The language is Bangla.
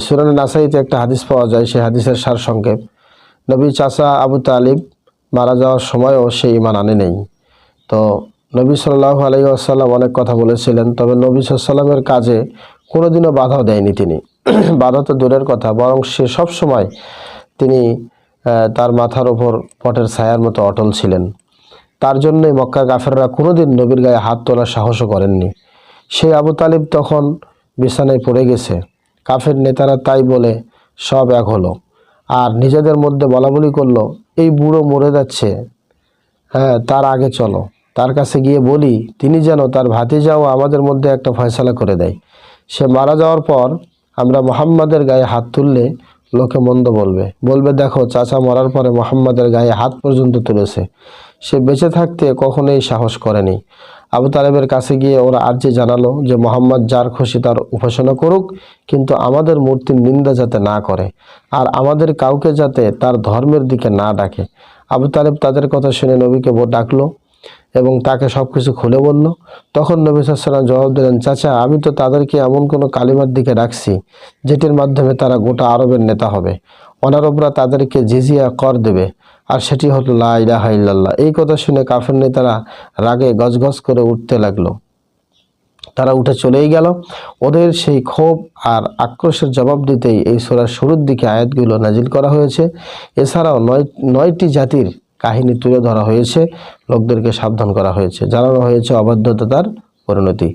সুরান নাসাইতে একটা হাদিস পাওয়া যায়, সেই হাদিসের সার সংক্ষেপ। নবী চাচা আবু তালিব মারা যাওয়ার সময়ও সে ইমান আনে নেই। তো নবী সাল্লাহ আলাই আসাল্লাম অনেক কথা বলেছিলেন, তবে নবী সাল্লামের কাজে কোনোদিনও বাধাও দেয়নি তিনি। বাধা তো দূরের কথা, বরং সে সব সময় তিনি তার মাথার ওপর পটের ছায়ার মতো অটল ছিলেন। তার জন্যই মক্কার গাফেররা কোনোদিন নবীর গায়ে হাত তোলার সাহসও করেননি। সেই আবু তালিব তখন বিছানায় পড়ে গেছে। কাফের নেতারা তাই বলে, সব এক হলো। আর নিজেদের মধ্যে বলা বলি করল, এই বুড়ো মরে যাচ্ছে। হ্যাঁ তার আগে চলো। তার কাছে গিয়ে বলি, তিনি যেন তার ভাতিজাও আমাদের মধ্যে একটা ফয়সালা করে দেয়। সে মারা যাওয়ার পর আমরা মোহাম্মদের গায়ে হাত তুললে লোকে মন্দ বলবে। বলবে, দেখো, চাচা মরার পরে মোহাম্মদের গায়ে হাত পর্যন্ত তুলেছে। সে বেঁচে থাকতে কখনোই সাহস করেনি। আবু তালেবের কাছে গিয়ে ওরা আর্জি জানালো যে মোহাম্মদ যার খুশি তার উপাসনা করুক, কিন্তু আমাদের মূর্তির নিন্দা যাতে না করে আর আমাদের কাউকে যাতে তার ধর্মের দিকে না ডাকে। আবু তালেব তাদের কথা শুনে নবীকে ডাকলো এবং তাকে সব কিছু খুলে বলল। তখন নবী সাল্লাম জবাব দিলেন, চাচা, আমি তো তাদেরকে এমন কোনো কালিমার দিকে রাখছি যেটির মাধ্যমে তারা গোটা আরবের নেতা হবে। অনারবরা তাদেরকে জিজিয়া কর দেবে। আর সেটি হলো লা ইলাহা ইল্লাল্লাহ। এই কথা শুনে কাফের নেতারা রাগে গজগজ করে উঠতে লাগল। তারা উঠে চলেই গেল। ওদের সেই ক্ষোভ আর আক্রোশের জবাব দিতেই এই সোরার শুরুর দিকে আয়াতগুলো নাজিল করা হয়েছে। এছাড়াও নয়, নয়টি জাতির কাহিনী তুলে ধরা হয়েছে। লোকদেরকে সাবধান করা হয়েছে। জানানো হয়েছে অবাধ্যতার পরিণতি।